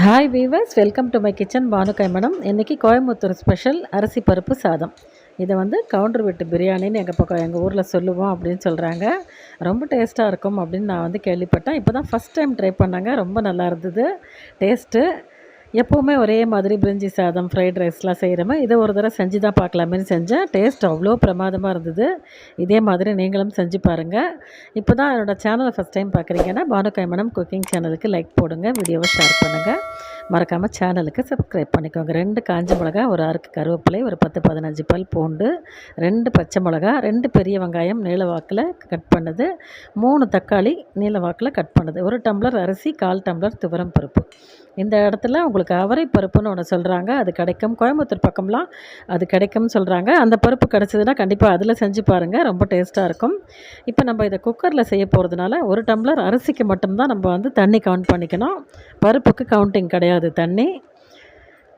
Hi viewers welcome to my kitchen Banu madam இன்றைக்கி Coimbatore special அரிசி பருப்பு சாதம். இதை வந்து கவுண்டர் வீட்டு பிரியாணின்னு எங்கள் பக்கம் எங்கள் ஊரில் சொல்லுவோம் அப்படின்னு சொல்கிறாங்க ரொம்ப டேஸ்ட்டாக இருக்கும் அப்படின்னு நான் வந்து கேள்விப்பட்டேன். இப்போ தான் ஃபஸ்ட் டைம் ட்ரை பண்ணாங்க. ரொம்ப நல்லா இருந்தது. டேஸ்ட்டு எப்போவுமே ஒரே மாதிரி பிரிஞ்சி சாதம் ஃப்ரைட் ரைஸ்லாம் செய்கிறோமே இதை ஒரு தடவை செஞ்சு தான் பார்க்கலாமேன்னு செஞ்சேன். டேஸ்ட் அவ்வளோ பிரமாதமாக இருந்தது. இதே மாதிரி நீங்களும் செஞ்சு பாருங்கள் இப்போ தான் என்னோடய சேனலை ஃபஸ்ட் டைம் பார்க்குறீங்கன்னா பானு கைமனம் குக்கிங் சேனலுக்கு லைக் போடுங்க வீடியோவை ஷேர் பண்ணுங்கள் மறக்காமல் சேனலுக்கு சப்ஸ்கிரைப் பண்ணிக்கோங்க. ரெண்டு காஞ்ச மிளகா ஒரு அறுக்கு கருவேப்பிலை ஒரு பத்து பதினஞ்சு பல் பூண்டு ரெண்டு பச்சை மிளகா ரெண்டு பெரிய வெங்காயம் நீள வாக்கில் கட் பண்ணது மூணு தக்காளி நீள வாக்கில் கட் பண்ணது ஒரு டம்ளர் அரிசி கால் டம்ளர் துவரம் பருப்பு. இந்த இடத்துல உங்களுக்கு அவரை பருப்புன்னு ஒன்று சொல்கிறாங்க அது கிடைக்கும். கோயம்புத்தூர் பக்கம்லாம் அது கிடைக்கும்னு சொல்கிறாங்க அந்த பருப்பு கிடச்சதுன்னா கண்டிப்பாக அதில் செஞ்சு பாருங்கள் ரொம்ப டேஸ்ட்டாக இருக்கும். இப்போ நம்ம இதை குக்கரில் செய்ய போகிறதுனால ஒரு டம்ளர் அரிசிக்கு மட்டும்தான் நம்ம வந்து தண்ணி கவுண்ட் பண்ணிக்கணும். பருப்புக்கு கவுண்டிங் கிடையாது. தண்ணி.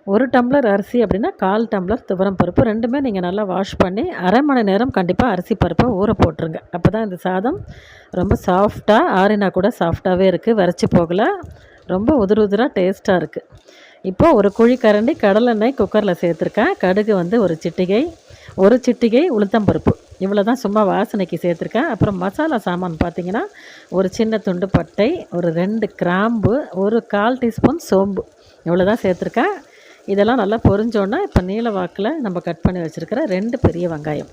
ஒரு டம்ளர் அரிசி அப்படின்னா கால் டம்ளர் துவரம் பருப்பு ரெண்டுமே நீங்கள் நல்லா வாஷ் பண்ணி அரை மணி நேரம் கண்டிப்பாக அரிசி பருப்பை ஊற போட்டுருங்க. அப்போ தான் இந்த சாதம் ரொம்ப சாஃப்டாக ஆறினா கூட சாஃப்டாகவே இருக்குது வரைச்சி போகலை. ரொம்ப உதிர உதிராக டேஸ்ட்டாக இருக்குது இப்போது ஒரு குழி கரண்டி கடலெண்ணெய் குக்கரில் சேர்த்துருக்கேன். கடுகு வந்து ஒரு சிட்டிகை ஒரு சிட்டிகை உளுத்தம்பருப்பு இவ்வளோ தான் சும்மா வாசனைக்கு சேர்த்துருக்கேன். அப்புறம் மசாலா சாமான் பார்த்திங்கன்னா ஒரு சின்ன துண்டு பட்டை ஒரு ரெண்டு கிராம்பு ஒரு கால் டீஸ்பூன் சோம்பு. இவ்வளோ தான் சேர்த்துருக்கேன். இதெல்லாம் நல்லா பொரிஞ்சோன்னா இப்போ நீல வாக்கில் நம்ம கட் பண்ணி வச்சுருக்கிற ரெண்டு பெரிய வெங்காயம்.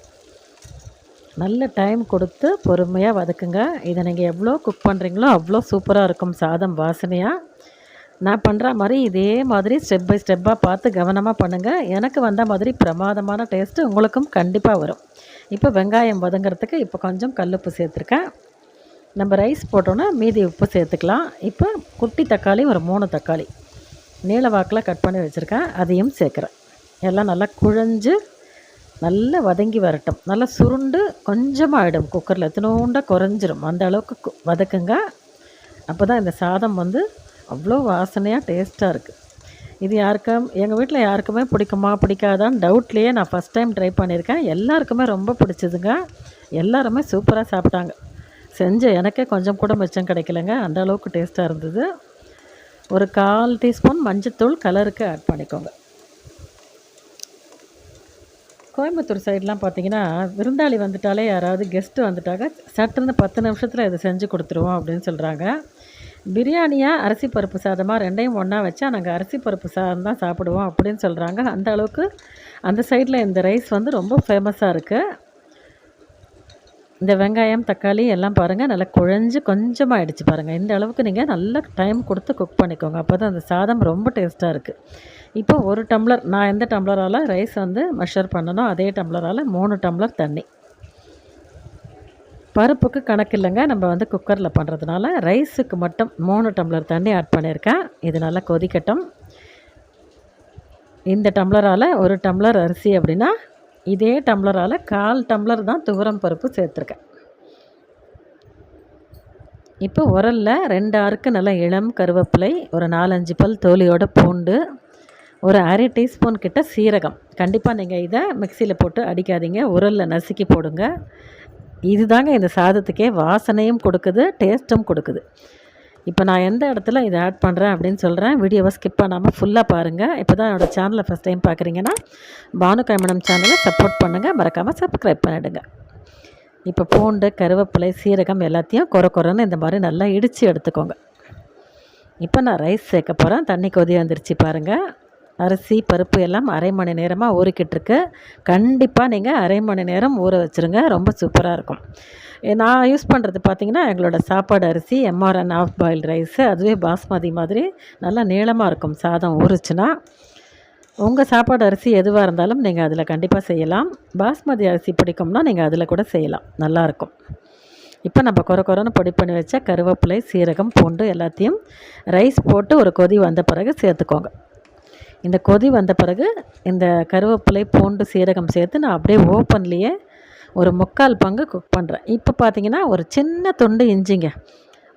நல்ல டைம் கொடுத்து பொறுமையாக வதக்குங்க. இதை நீங்கள் எவ்வளோ குக் பண்ணுறீங்களோ அவ்வளோ சூப்பராக இருக்கும் சாதம் வாசனையாக நான் பண்ணுற மாதிரி இதே மாதிரி ஸ்டெப் பை ஸ்டெப்பாக பார்த்து கவனமாக பண்ணுங்கள் எனக்கு வந்த மாதிரி பிரமாதமான டேஸ்ட்டு உங்களுக்கும் கண்டிப்பாக வரும். இப்போ வெங்காயம் வதங்கிறதுக்கு இப்போ கொஞ்சம் கல் உப்பு சேர்த்துருக்கேன். நம்ம ரைஸ் போட்டோன்னா மீதி உப்பு சேர்த்துக்கலாம். இப்போ குட்டி தக்காளி ஒரு மூணு தக்காளி. நீள வாக்கில் கட் பண்ணி வச்சுருக்கேன். அதையும் சேர்க்குறேன். எல்லாம் நல்லா குழஞ்சு நல்லா வதங்கி வரட்டும். நல்லா சுருண்டு கொஞ்சமாக ஆகிடும் குக்கரில் எத்தனோண்டாக குறைஞ்சிரும். அந்த அளவுக்கு கு- வதக்குங்க. அப்போ தான் இந்த சாதம் வந்து அவ்வளோ வாசனையாக டேஸ்ட்டாக இருக்குது இது யாருக்கும் எங்கள் வீட்டில் யாருக்குமே பிடிக்குமா? பிடிக்காதான்னு டவுட்லேயே நான் ஃபஸ்ட் டைம் ட்ரை பண்ணியிருக்கேன். எல்லாருக்குமே ரொம்ப பிடிச்சதுங்க. எல்லாருமே சூப்பராக சாப்பிட்டாங்க. செஞ்ச எனக்கே கொஞ்சம் கூட மிச்சம் கிடைக்கலங்க. அந்த அளவுக்கு டேஸ்ட்டாக இருந்தது. ஒரு கால் டீஸ்பூன் மஞ்சத்தூள் கலருக்கு ஆட் பண்ணிக்கோங்க. கோயம்புத்தூர் சைட்லாம் பார்த்தீங்கன்னா விருந்தாளி வந்துட்டாலே யாராவது கெஸ்ட்டு வந்துட்டாங்க சட்டுன்னு பத்து நிமிஷத்தில் இதை செஞ்சு கொடுத்துருவோம் அப்படின்னு சொல்கிறாங்க பிரியாணியாக அரிசி பருப்பு சாதமாக ரெண்டையும் ஒன்றா வச்சா நாங்கள் அரிசி பருப்பு சாதம் தான் சாப்பிடுவோம் அப்படின்னு சொல்கிறாங்க அந்த அளவுக்கு அந்த சைடில் இந்த ரைஸ் வந்து ரொம்ப ஃபேமஸாக இருக்குது இந்த வெங்காயம் தக்காளி எல்லாம் பாருங்கள் நல்லா குழஞ்சு கொஞ்சமாக ஆயிடுச்சு பாருங்கள் இந்த அளவுக்கு நீங்கள் நல்ல டைம் கொடுத்து குக் பண்ணிக்கோங்க. அப்போ தான் அந்த சாதம் ரொம்ப டேஸ்ட்டாக இருக்குது இப்போ ஒரு டம்ளர் நான் எந்த டம்ளரால் ரைஸ் வந்து மெஷர் பண்ணணும் அதே டம்ளரால் மூணு டம்ளர் தண்ணி. பருப்புக்கு கணக்கு இல்லைங்க. நம்ம வந்து குக்கரில் பண்ணுறதுனால ரைஸுக்கு மட்டும் மூணு டம்ளர் தண்ணி ஆட் பண்ணியிருக்கேன். இது நல்லா கொதிக்கட்டும். இந்த டம்ளரால் ஒரு டம்ளர் அரிசி அப்படின்னா இதே டம்ளரால் கால் டம்ளர் தான் துவரம் பருப்பு சேர்த்துருக்கேன். இப்போ உரலில் ரெண்டு ஆறுக்கு நல்லா இளம் கருவேப்பிலை ஒரு நாலஞ்சு பல் தோலியோட பூண்டு ஒரு அரை டீஸ்பூன் கிட்ட சீரகம். கண்டிப்பாக நீங்கள் இதை மிக்சியில் போட்டு அடிக்காதீங்க. உரலில் நசுக்கி போடுங்க. இதுதாங்க இந்த சாதத்துக்கே வாசனையும் கொடுக்குது டேஸ்ட்டும் கொடுக்குது. இப்போ நான் எந்த இடத்துல இதை ஆட் பண்ணுறேன் அப்படின்னு சொல்கிறேன் வீடியோவை ஸ்கிப் பண்ணாமல் ஃபுல்லாக பாருங்கள் இப்போ தான் என்னோடய சேனலை ஃபஸ்ட் டைம் பார்க்குறீங்கன்னா பானு மேடம் சேனலை சப்போர்ட் பண்ணுங்கள் மறக்காமல் சப்ஸ்கிரைப் பண்ணிவிடுங்க இப்போ பூண்டு கருவேப்பிலை சீரகம் எல்லாத்தையும் கொர கொரன்னு இந்த மாதிரி நல்லா இடித்து எடுத்துக்கோங்க. இப்போ நான் ரைஸ் சேர்க்க போகிறேன் தண்ணி கொதி வந்துருச்சு பாருங்கள் அரிசி பருப்பு எல்லாம் அரை மணி நேரமாக ஊறிக்கிட்டுருக்கு. கண்டிப்பாக நீங்கள் அரை மணி நேரம் ஊற வச்சுருங்க. ரொம்ப சூப்பராக இருக்கும். நான் யூஸ் பண்ணுறது பார்த்தீங்கன்னா எங்களோட சாப்பாடு அரிசி எம்ஆர்என் ஆஃப் பாயில் ரைஸு அதுவே பாஸ்மதி மாதிரி நல்லா நீளமாக இருக்கும். சாதம் ஊறுச்சுன்னா உங்கள் சாப்பாடு அரிசி எதுவாக இருந்தாலும் நீங்கள் அதில் கண்டிப்பாக செய்யலாம். பாஸ்மதி அரிசி பிடிக்கும்னா நீங்கள் அதில் கூட செய்யலாம். நல்லாயிருக்கும் இப்போ நம்ம கொர குறைன்னு பொடி பண்ணி வச்சா கருவேப்பிலை சீரகம் பூண்டு எல்லாத்தையும் ரைஸ் போட்டு ஒரு கொதி வந்த பிறகு சேர்த்துக்கோங்க. இந்த கொதி வந்த பிறகு இந்த கருவேப்பிலை பூண்டு சீரகம் சேர்த்து நான் அப்படியே ஓப்பன்லேயே ஒரு முக்கால் பங்கு குக் பண்ணுறேன் இப்போ பார்த்தீங்கன்னா ஒரு சின்ன துண்டு இஞ்சிங்க.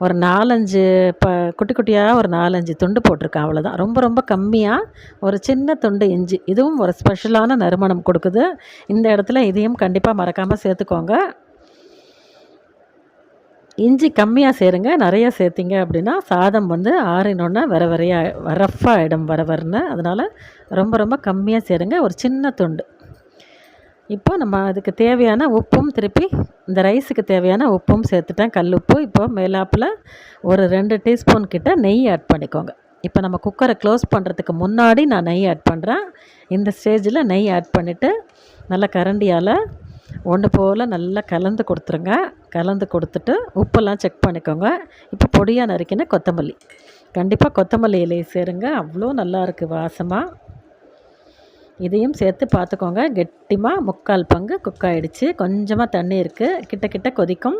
ஒரு நாலஞ்சு ப குட்டி குட்டியாக ஒரு நாலஞ்சு துண்டு போட்டிருக்கேன் அவ்வளோதான் ரொம்ப ரொம்ப கம்மியாக ஒரு சின்ன துண்டு இஞ்சி. இதுவும் ஒரு ஸ்பெஷலான நறுமணம் கொடுக்குது. இந்த இடத்துல இதையும் கண்டிப்பாக மறக்காமல் சேர்த்துக்கோங்க. இஞ்சி கம்மியாக சேருங்க. நிறையா சேர்த்திங்க அப்படின்னா சாதம் வந்து ஆறினோன்னா வர வரையாக ரஃப்பாக ஆகிடும் வர வரன்னு. அதனால் ரொம்ப ரொம்ப கம்மியாக சேருங்க. ஒரு சின்ன துண்டு. இப்போ நம்ம அதுக்கு தேவையான உப்பும் திருப்பி இந்த ரைஸுக்கு தேவையான உப்பும் சேர்த்துட்டேன். கல் உப்பு. இப்போ மேலாப்பில் ஒரு ரெண்டு டீஸ்பூன் கிட்ட நெய் ஆட் பண்ணிக்கோங்க. இப்போ நம்ம குக்கரை க்ளோஸ் பண்ணுறதுக்கு முன்னாடி நான் நெய் ஆட் பண்ணுறேன் இந்த ஸ்டேஜில் நெய் ஆட் பண்ணிவிட்டு நல்லா கரண்டியால் ஒன்று போல் நல்லா கலந்து கொடுத்துருங்க. கலந்து கொடுத்துட்டு உப்பெல்லாம் செக் பண்ணிக்கோங்க. இப்போ பொடியாக நறுக்கின கொத்தமல்லி. கண்டிப்பாக கொத்தமல்லி இலையை சேருங்க. அவ்வளோ நல்லாயிருக்கு வாசமாக இதையும் சேர்த்து பார்த்துக்கோங்க. கெட்டிமாக முக்கால் பங்கு குக் ஆகிடுச்சு கொஞ்சமாக தண்ணி இருக்குது கிட்ட கிட்ட கொதிக்கும்.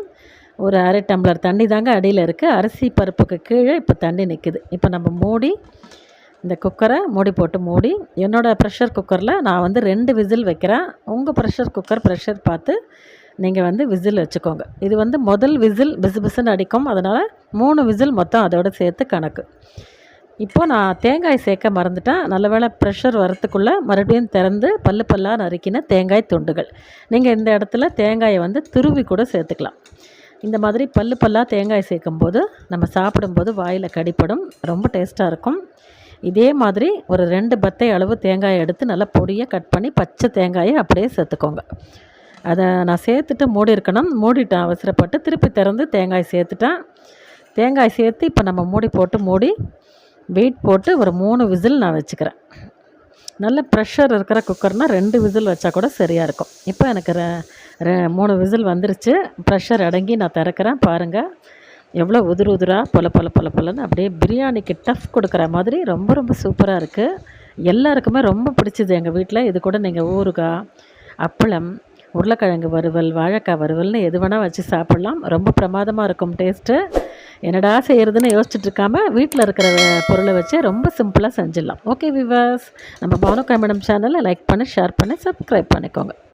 ஒரு அரை டம்ளர் தண்ணி தாங்க அடியில் இருக்குது அரிசி பருப்புக்கு கீழே இப்போ தண்ணி நிற்குது இப்போ நம்ம மூடி இந்த குக்கரை மூடி போட்டு மூடி என்னோடய ப்ரெஷர் குக்கரில் நான் வந்து ரெண்டு விசில் வைக்கிறேன். உங்கள் ப்ரெஷர் குக்கர் ப்ரெஷர் பார்த்து நீங்கள் வந்து விசில் வச்சுக்கோங்க. இது வந்து முதல் விசில் பிசு பிசுன்னு அடிக்கும். அதனால் மூணு விசில் மொத்தம் அதோட சேர்த்து கணக்கு. இப்போது நான் தேங்காய் சேர்க்க மறந்துட்டேன். நல்ல வேளை ப்ரெஷர் வரத்துக்குள்ளே மறுபடியும் திறந்து பல்லு பல்லாக நறுக்கின தேங்காய் துண்டுகள். நீங்கள் இந்த இடத்துல தேங்காயை வந்து துருவி கூட சேர்த்துக்கலாம். இந்த மாதிரி பல்லு பல்லாக தேங்காய் சேர்க்கும்போது நம்ம சாப்பிடும்போது வாயில் கடிப்படும். ரொம்ப டேஸ்ட்டாக இருக்கும். இதே மாதிரி ஒரு ரெண்டு பத்தை அளவு தேங்காயை எடுத்து நல்லா பொடியாக கட் பண்ணி பச்சை தேங்காயை அப்படியே சேர்த்துக்கோங்க. அதை நான் சேர்த்துட்டு மூடி இருக்கணும். மூடிட்டேன் அவசரப்பட்டு திருப்பி திறந்து தேங்காய் சேர்த்துட்டேன் தேங்காய் சேர்த்து இப்போ நம்ம மூடி போட்டு மூடி வெயிட் போட்டு ஒரு மூணு விசில் நான் வச்சுக்கிறேன். நல்ல ப்ரெஷர் இருக்கிற குக்கர்னால் ரெண்டு விசில் வச்சா கூட சரியாக இருக்கும். இப்போ எனக்கு ரெ ரெ மூணு விசில் வந்துருச்சு. ப்ரெஷர் அடங்கி நான் திறக்கிறேன். பாருங்கள் எவ்வளோ உதிர் உதிராக பொல பொல பொல பொலன்னு அப்படியே பிரியாணிக்கு டஃப் கொடுக்குற மாதிரி ரொம்ப ரொம்ப சூப்பராக இருக்குது எல்லாருக்குமே ரொம்ப பிடிச்சிது எங்கள் வீட்டில் இது கூட நீங்கள் ஊறுகாய் அப்பளம் உருளைக்கிழங்கு வறுவல் வாழைக்காய் வறுவல்னு எது வேணால் வச்சு சாப்பிட்லாம். ரொம்ப பிரமாதமாக இருக்கும் டேஸ்ட்டு என்னடா செய்கிறதுன்னு யோசிச்சுட்டு இருக்காம வீட்டில் இருக்கிற பொருளை வச்சு ரொம்ப சிம்பிளாக செஞ்சிடலாம். ஓகே விவாஸ் நம்ம பானுக்கா மேடம் சேனலை லைக் பண்ணி ஷேர் பண்ணி சப்ஸ்கிரைப் பண்ணிக்கோங்க.